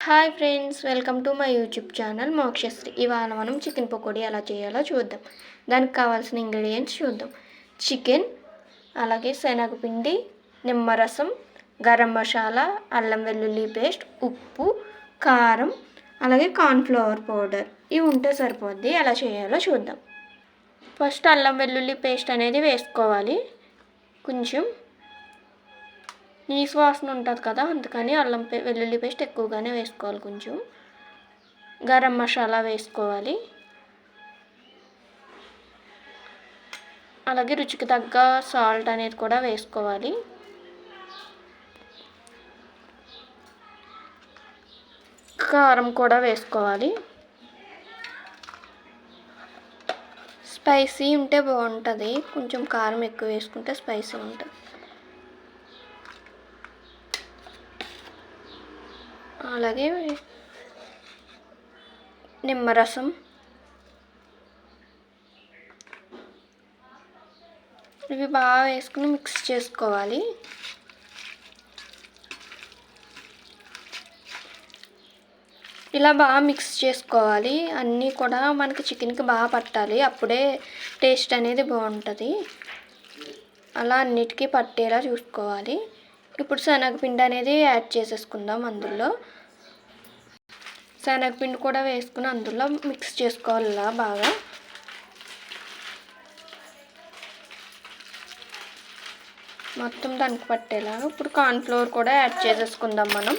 Hi friends welcome to my YouTube channel Mokshashri. ఇవాళ మనం chicken pakodi ఎలా చేయాలో చూద్దాం. దానికి కావాల్సిన ఇంగ్రీడియంట్స్ చూద్దాం. చికెన్ అలాగే శనగపిండి నిమ్మరసం గరం మసాలా అల్లం వెల్లుల్లి పేస్ట్ ఉప్పు కారం అలాగే కార్న్ఫ్లవర్ పౌడర్. ఇవి ఉంటే సరిపోద్ది. ఎలా చేయాలో చూద్దాం. ఫస్ట్ అల్లం వెల్లుల్లి పేస్ట్ అనేది వేసుకోవాలి. కొంచెం నీసు వాసన ఉంటుంది కదా అందుకని అల్లం వెల్లుల్లి పేస్ట్ ఎక్కువగానే వేసుకోవాలి కొంచెం. గరం మసాలా వేసుకోవాలి. అలాగే రుచికి తగ్గ సాల్ట్ అనేది కూడా వేసుకోవాలి. కారం కూడా వేసుకోవాలి. స్పైసీ ఉంటే బాగుంటుంది. కొంచెం కారం ఎక్కువ వేసుకుంటే స్పైసీ ఉంటుంది. అలాగే నిమ్మరసం. ఇవి బాగా వేసుకుని మిక్స్ చేసుకోవాలి. ఇలా బాగా మిక్స్ చేసుకోవాలి. అన్నీ కూడా మనకి చికెన్కి బాగా పట్టాలి. అప్పుడే టేస్ట్ అనేది బాగుంటుంది. అలా అన్నిటికీ పట్టేలా చూసుకోవాలి. ఇప్పుడు శనగపిండి అనేది యాడ్ చేసేసుకుందాం అందులో. శనగపిండి కూడా వేసుకుని అందులో మిక్స్ చేసుకోవాలి బాగా? మొత్తం దానికి పట్టేలా? ఇప్పుడు కార్న్ఫ్లోర్ కూడా యాడ్ చేసేసుకుందాం మనం.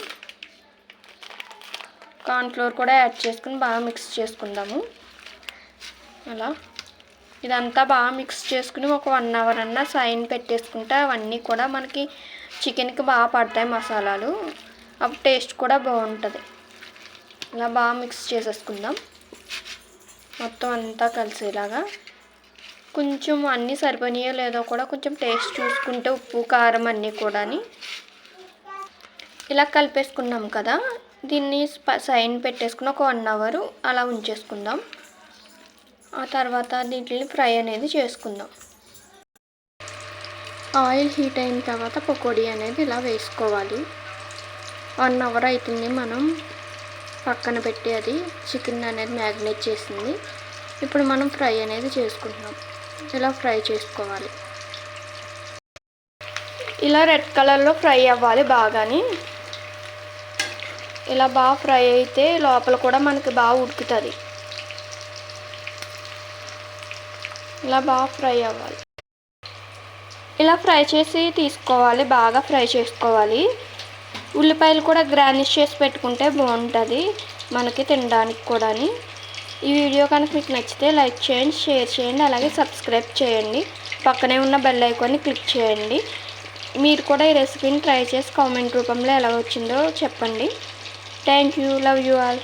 కార్న్ఫ్లోర్ కూడా యాడ్ చేసుకుని బాగా మిక్స్ చేసుకుందాము. అలా. ఇదంతా బాగా మిక్స్ చేసుకుని ఒక వన్ అవర్ అన్న సైన్ పెట్టేసుకుంటే అవన్నీ కూడా మనకి చికెన్కి బాగా పడతాయి మసాలాలు. అప్పుడు టేస్ట్ కూడా బాగుంటుంది. ఇలా బాగా మిక్స్ చేసేసుకుందాం. మొత్తం అంతా కలిసేలాగా. కొంచెం అన్నీ సరిపోయినాయో లేదో కూడా కొంచెం టేస్ట్ చూసుకుంటే ఉప్పు కారం అన్నీ కూడా ఇలా కలిపేసుకున్నాం కదా. దీన్ని సైన్ పెట్టేసుకుని ఒక వన్ అవర్ అలా ఉంచేసుకుందాం. ఆ తర్వాత దీంట్లో ఫ్రై అనేది చేసుకుందాం. ఆయిల్ హీట్ అయిన తర్వాత పకోడీ అనేది ఇలా వేసుకోవాలి. వన్ అవర్ అవుతుంది మనం పక్కన పెట్టి అది చికెన్ అనేది మ్యాగ్నేట్ చేసింది. ఇప్పుడు మనం ఫ్రై అనేది చేసుకుంటున్నాం. ఇలా ఫ్రై చేసుకోవాలి. ఇలా రెడ్ కలర్లో ఫ్రై అవ్వాలి బాగాని. ఇలా బాగా ఫ్రై అయితే లోపల కూడా మనకి బాగా ఉడుకుతుంది. ఇలా బాగా ఫ్రై అవ్వాలి. ఇలా ఫ్రై చేసి తీసుకోవాలి బాగా ఫ్రై చేసుకోవాలి. ఉల్లిపాయలు కూడా గ్రానిష్ చేసి పెట్టుకుంటే బాగుంటుంది మనకి తినడానికి కూడా ఈ వీడియో కనుక మీకు నచ్చితే లైక్ చేయండి షేర్ చేయండి అలాగే సబ్స్క్రైబ్ చేయండి. పక్కనే ఉన్న బెల్ ఐకాన్ని క్లిక్ చేయండి. మీరు కూడా ఈ రెసిపీని ట్రై చేసి కామెంట్ రూపంలో ఎలా వచ్చిందో చెప్పండి. Thank you love you all.